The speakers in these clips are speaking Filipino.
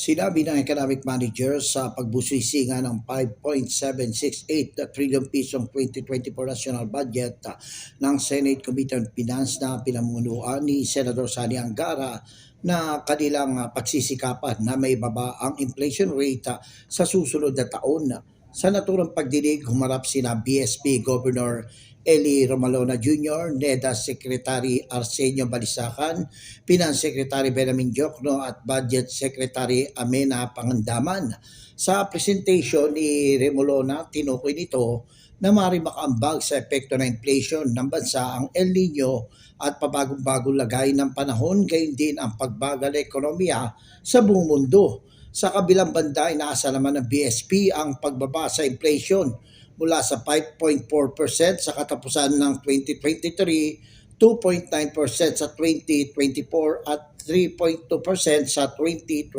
Sinabi ng economic manager sa pagbusisi nga ng 5.768 na trillion pisong 2024 national budget ah, ng Senate Committee on Finance na pinamunuan ni Senator Sani Angara na kanilang ah, pagsisikapan na may baba ang inflation rate ah, sa susunod na taon. Sa naturang pagdinig, humarap sina BSP Governor Eli Romalona Jr., NEDA Secretary Arsenio Balisacan, Finance Secretary Benjamin Jokno at Budget Secretary Amena Pangandaman. Sa presentation ni Remolona, tinukoy nito na maaari makaambag sa epekto ng inflation ng bansa ang El Nino at pabagong-bagong lagay ng panahon gayon din ang pagbagal ng ekonomiya sa buong mundo. Sa kabilang banda, inaasa naman ng BSP ang pagbaba sa inflation mula sa 5.4% sa katapusan ng 2023, 2.9% sa 2024 at 3.2% sa 2025.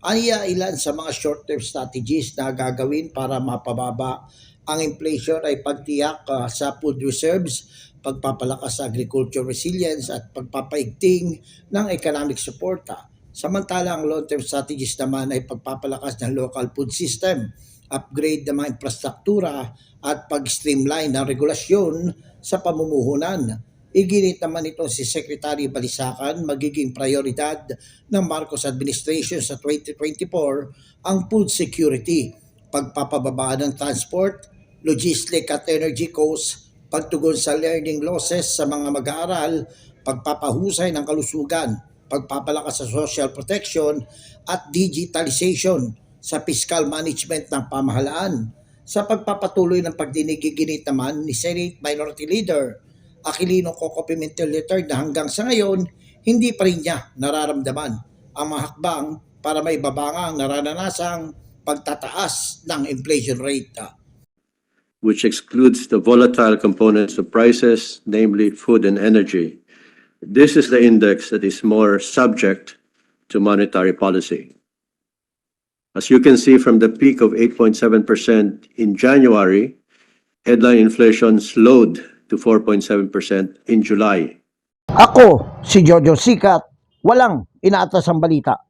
Aniya ilan sa mga short-term strategies na gagawin para mapababa ang inflation ay pagtiyak ah, sa food reserves, pagpapalakas sa agriculture resilience at pagpapaigting ng economic support. ah. Samantalang long-term strategies naman ay pagpapalakas ng local food system, upgrade ng mga infrastruktura at pag-streamline ng regulasyon sa pamumuhunan. Iginit naman ito si Secretary Balisacan magiging prioridad ng Marcos administration sa 2024 ang food security, pagpapababa ng transport, logistic at energy costs, pagtugon sa learning losses sa mga mag-aaral, pagpapahusay ng kalusugan, pagpapalakas sa social protection at digitalization sa fiscal management ng pamahalaan. Sa pagpapatuloy ng pagdinigiginit naman ni Senate Minority Leader Aquilino Coco Pimentel III na hanggang sa ngayon, hindi pa rin niya nararamdaman ang mga hakbang para may babanga ang naranasang pagtataas ng inflation rate. which excludes the volatile components of prices, namely food and energy. This is the index that is more subject to monetary policy. As you can see from the peak of 8.7% in January, headline inflation slowed to 4.7% in July. Ako, si Jojo Sikat, walang inaatas ang balita.